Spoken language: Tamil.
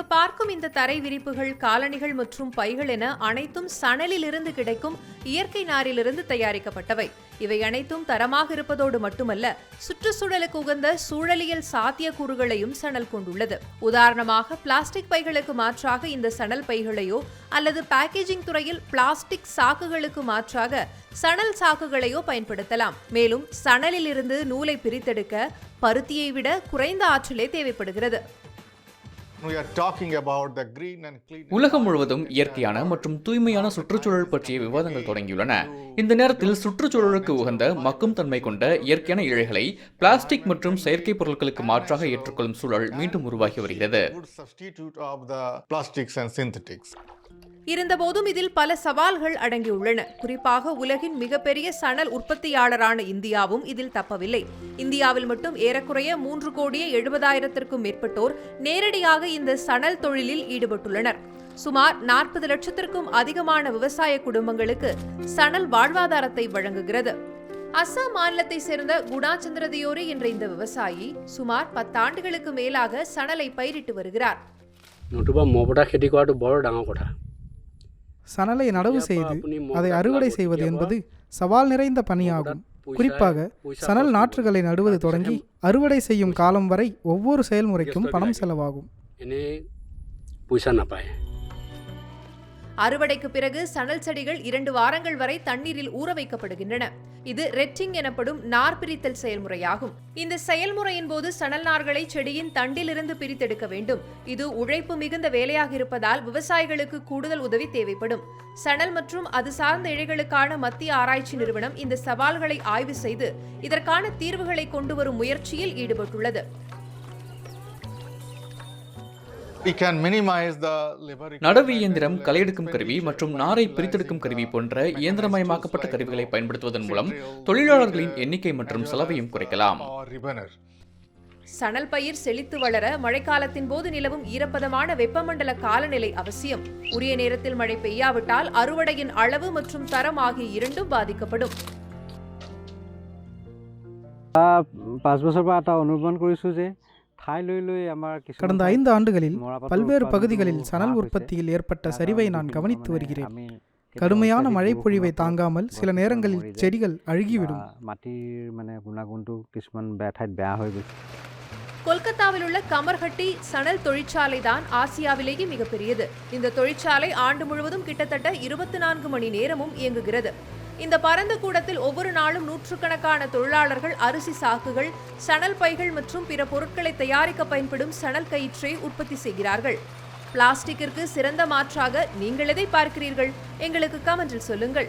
இங்கு பார்க்கும் இந்த தரை விரிப்புகள் காலணிகள் மற்றும் பைகள் என அனைத்தும் சணலிலிருந்து கிடைக்கும் இயற்கை நாரிலிருந்து தயாரிக்கப்பட்டவை. இவை அனைத்தும் தரமாக இருப்பதோடு மட்டுமல்ல சுற்றுச்சூழலுக்கு உகந்த சூழலியல் சாத்தியக்கூறுகளையும் சணல் கொண்டுள்ளது. உதாரணமாக பிளாஸ்டிக் பைகளுக்கு மாற்றாக இந்த சணல் பைகளையோ அல்லது பேக்கேஜிங் துறையில் பிளாஸ்டிக் சாக்குகளுக்கு மாற்றாக சணல் சாக்குகளையோ பயன்படுத்தலாம். மேலும் சணலிலிருந்து நூலை பிரித்தெடுக்க பருத்தியை விட குறைந்த ஆற்றலே தேவைப்படுகிறது. உலகம் முழுவதும் இயற்கையான மற்றும் தூய்மையான சுற்றுச்சூழல் பற்றிய விவாதங்கள் தொடங்கியுள்ளன. இந்த நேரத்தில் சுற்றுச்சூழலுக்கு உகந்த மக்கும் தன்மை கொண்ட இயற்கையான இழைகளை பிளாஸ்டிக் மற்றும் செயற்கை பொருட்களுக்கு மாற்றாக ஏற்றுக்கொள்ளும் சூழல் மீண்டும் உருவாகி வருகிறது. இருந்தபோதும் இதில் பல சவால்கள் அடங்கியுள்ளன குறிப்பாக உலகின் மிகப்பெரிய சணல் உற்பத்தியாளரான இந்தியாவும் இதில் தப்பவில்லை இந்தியாவில் மட்டும் ஏறக்குறைய மூன்று கோடியே எழுபதாயிரத்திற்கும் மேற்பட்டோர் நேரடியாக இந்த சணல் தொழிலில் ஈடுபட்டுள்ளனர் சுமார் நாற்பது லட்சத்திற்கும் அதிகமான விவசாய குடும்பங்களுக்கு சணல் வாழ்வாதாரத்தை வழங்குகிறது அஸ்ஸாம் மாநிலத்தை சேர்ந்த குணாச்சந்திர தியோரி என்ற இந்த விவசாயி சுமார் பத்தாண்டுகளுக்கு மேலாக சணலை பயிரிட்டு வருகிறார் নতুবা মবতা খেতি কৰাটো বৰ ডাঙৰ কথা சணலை நடவு செய்து அதை அறுவடை செய்வது என்பது சவால் நிறைந்த பணியாகும். குறிப்பாக சணல் நாற்றுகளை நடுவது தொடங்கி அறுவடை செய்யும் காலம் வரை ஒவ்வொரு செயல்முறைக்கும் பணம் செலவாகும். அறுவடைக்கு பிறகு சணல் செடிகள் இரண்டு வாரங்கள் வரை தண்ணீரில் ஊற வைக்கப்படுகின்றன இது ரெட்டிங் எனப்படும் நார் பிரித்தல் செயல்முறையாகும். இந்த செயல்முறையின் போது சணல் நார்களை செடியின் தண்டிலிருந்து பிரித்தெடுக்க வேண்டும். இது உழைப்பு மிகுந்த வேலையாக இருப்பதால் விவசாயிகளுக்கு கூடுதல் உதவி தேவைப்படும். சணல் மற்றும் அது சார்ந்த இழைகளுக்கான மத்திய ஆராய்ச்சி நிறுவனம் இந்த சவால்களை ஆய்வு செய்து இதற்கான தீர்வுகளை கொண்டு வரும் முயற்சியில் ஈடுபட்டுள்ளது. நடவு இயந்திரம் களையெடுக்கும் கருவி மற்றும் நாரை பிரித்தெடுக்கும் கருவி போன்ற இயந்திரமயமாக்கப்பட்ட கருவிகளை பயன்படுத்துவதன் மூலம் தொழிலாளர்களின் எண்ணிக்கை மற்றும் செலவையும் குறைக்கலாம் or ribboner. சணல் பயிர் செழித்து வளர மழைக்காலத்தின் போது நிலவும் ஈரப்பதமான வெப்பமண்டல காலநிலை அவசியம் உரிய நேரத்தில் மழை பெய்யாவிட்டால் அறுவடையின் அளவு மற்றும் தரம் ஆகிய இரண்டும் பாதிக்கப்படும் পাঁচ বছৰৰ পৰা এটা অনুমান কৰিছোঁ যে கடந்த ஐந்து ஆண்டுகளில் பல்வேறு பகுதிகளில் சணல் உற்பத்தியில் ஏற்பட்ட சரிவை நான் கவனித்து வருகிறேன். கடுமையான மழைப்பொழிவை தாங்காமல் சில நேரங்களில் செடிகள் அழுகிவிடும். கொல்கத்தாவில் உள்ள கமர்ஹட்டி சணல் தொழிற்சாலை தான் ஆசியாவிலேயே மிகப்பெரியது. இந்த தொழிற்சாலை ஆண்டு முழுவதும் கிட்டத்தட்ட இருபத்தி நான்கு மணி நேரமும் இயங்குகிறது. இந்த பரந்த கூடத்தில் ஒவ்வொரு நாளும் நூற்றுக்கணக்கான தொழிலாளர்கள் அரிசி சாக்குகள் சணல் பைகள் மற்றும் பிற பொருட்களை தயாரிக்க பயன்படும் சணல் கயிற்றை உற்பத்தி செய்கிறார்கள். பிளாஸ்டிக்கிற்கு சிறந்த மாற்றாக நீங்கள் எதை பார்க்கிறீர்கள்? எங்களுக்கு கமெண்டில் சொல்லுங்கள்.